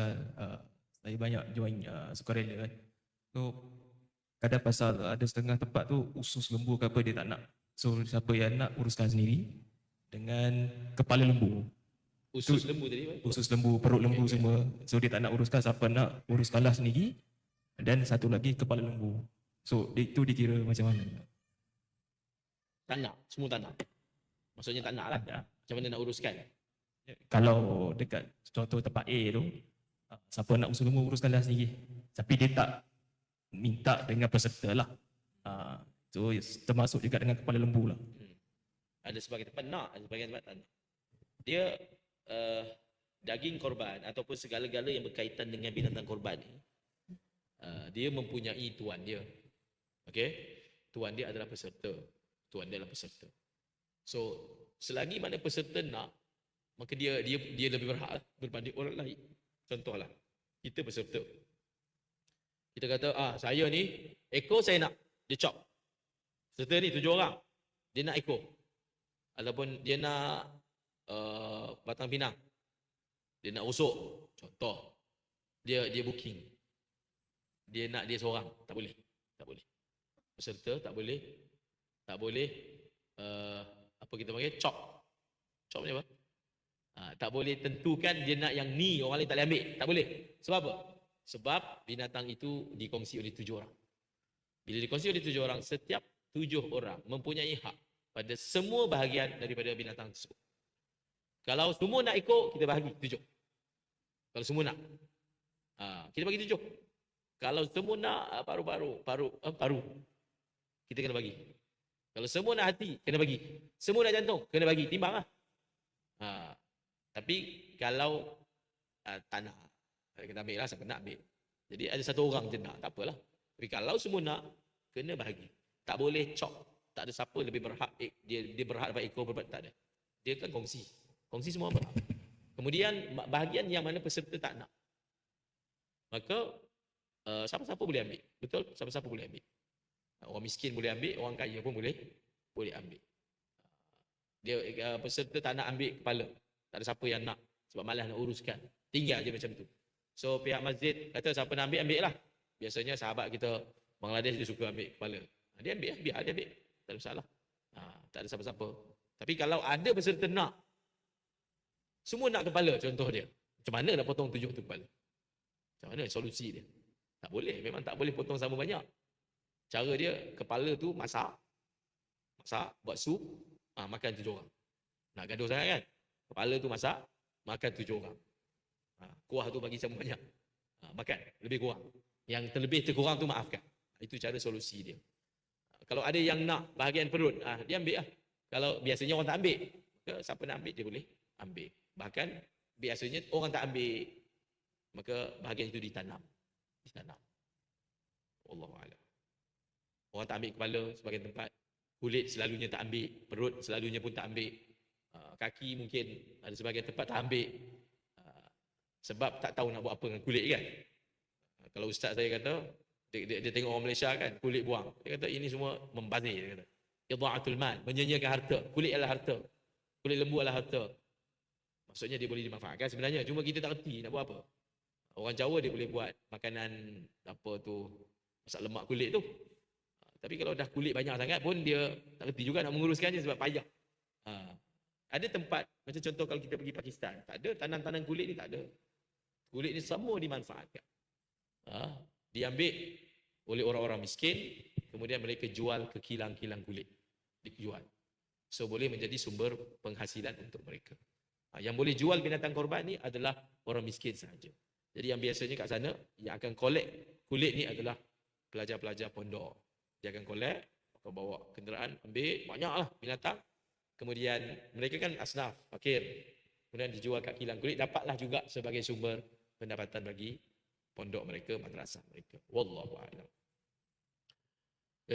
uh, saya banyak join uh, sukarela kan. So kadang pasal ada setengah tempat tu usus lembu ke apa dia tak nak. So siapa yang nak uruskan sendiri dengan kepala lembu. Usus lembu tadi. apa? Usus lembu, perut lembu semua. So dia tak nak uruskan siapa nak uruskanlah sendiri. Dan satu lagi kepala lembu. So itu dikira macam mana? Tak nak. Semua tak nak. Maksudnya tak nak lah. Macam mana nak uruskan? Kalau dekat contoh tempat A tu, uh, siapa nak usus lembu uruskanlah sendiri. Tapi dia tak minta dengan peserta lah. Uh, so termasuk juga dengan kepala lembu lah. Ada sebagai tempat nak, ada sebagai tempat tak. Dia uh, daging korban ataupun segala-gala yang berkaitan dengan binatang korban ni, uh, dia mempunyai tuan dia. Okey? Tuan dia adalah peserta. Tuan dia adalah peserta. So, selagi mana peserta nak, maka dia dia dia lebih berhak lah berbanding orang lain. Contohlah, kita peserta. Kita kata, ah saya ni, ekor saya nak, dia chop. Peserta ni tujuh orang, dia nak ekor. Ataupun dia nak uh, batang pinang. Dia nak rusuk. Contoh. Dia dia booking. Dia nak dia seorang. Tak boleh. Tak boleh. Peserta tak boleh. Tak boleh. Uh, apa kita panggil? Chop. Chop ni apa? Ha, tak boleh tentukan dia nak yang ni orang lain tak boleh ambil. Tak boleh. Sebab apa? Sebab binatang itu dikongsi oleh tujuh orang. Bila dikongsi oleh tujuh orang, setiap tujuh orang mempunyai hak pada semua bahagian daripada binatang tersebut. Kalau semua nak ikut, kita bahagi tujuh. Kalau semua nak. Ha, kita bagi tujuh. Kalau semua nak ah, paru-paru, paru, eh, paru, kita kena bagi. Kalau semua nak hati, kena bagi. Semua nak jantung, kena bagi. Timbang lah. Ha, tapi kalau uh, tak nak, kita ambil lah, siapa nak ambil. Jadi ada satu orang je nak, tak apalah. Tapi kalau semua nak, kena bahagi. Tak boleh chop. Tak ada siapa lebih berhak, eh, dia dia berhak dapat ekor berbat, tak ada. Dia kan kongsi. Kongsi semua berhak. Kemudian bahagian yang mana peserta tak nak. Maka uh, siapa-siapa boleh ambil. Betul? Siapa-siapa boleh ambil. Orang miskin boleh ambil, orang kaya pun boleh boleh ambil. Dia uh, peserta tak nak ambil kepala. Tak ada siapa yang nak sebab malas nak uruskan. Tinggal je macam tu. So pihak masjid kata siapa nak ambil ambil lah. Biasanya sahabat kita Bangladesh dia suka ambil kepala. Ha, Dia ambil lah, biar dia ambil. Tak ada masalah. Ha, tak ada siapa-siapa. Tapi kalau ada peserta nak, semua nak kepala contoh dia. Macam mana nak potong tujuh tu kepala? Macam mana solusi dia? Tak boleh. Memang tak boleh potong sama banyak. Cara dia, kepala tu masak. Masak, buat sup, ha, makan tujuh orang. Nak gaduh sangat kan? Kepala tu masak, makan tujuh orang. Ha, kuah tu bagi sama banyak. Ha, makan, lebih kurang. Yang terlebih terkurang tu maafkan. Itu cara solusi dia. Kalau ada yang nak bahagian perut, ah dia ambil lah. Kalau biasanya orang tak ambil, maka siapa nak ambil dia boleh ambil. Bahkan biasanya orang tak ambil, maka bahagian itu ditanam. Ditanam. Allah a'lam. Orang tak ambil kepala sebagai tempat. Kulit selalunya tak ambil, perut selalunya pun tak ambil. Ah, Kaki mungkin ada sebagian tempat tak ambil. Ah, Sebab tak tahu nak buat apa dengan kulit kan. Ah, Kalau ustaz saya kata, dia, dia, dia tengok orang Malaysia kan, kulit buang. Dia kata ini semua membazir. Dia kata. Idha'atul mal, menyia-nyiakan harta. Kulit adalah harta. Kulit lembu adalah harta. Maksudnya dia boleh dimanfaatkan sebenarnya. Cuma kita tak reti nak buat apa. Orang Jawa dia boleh buat makanan apa tu, masak lemak kulit tu. Ha, Tapi kalau dah kulit banyak sangat pun dia tak reti juga nak menguruskannya sebab payah. Ada tempat, macam contoh kalau kita pergi Pakistan, tak ada tanam-tanam kulit ni tak ada. Kulit ni semua dimanfaatkan. Ha. Diambil oleh orang-orang miskin, kemudian mereka jual ke kilang-kilang kulit. Dijual. So boleh menjadi sumber penghasilan untuk mereka. Ha, yang boleh jual binatang korban ni adalah orang miskin sahaja. Jadi yang biasanya kat sana yang akan collect kulit ni adalah pelajar-pelajar pondok. Dia akan collect, akan bawa kenderaan, ambil banyaklah binatang. Kemudian mereka kan asnaf, fakir. Kemudian dijual kat kilang kulit dapatlah juga sebagai sumber pendapatan bagi pondok mereka, madrasah mereka. Wallahu a'lam.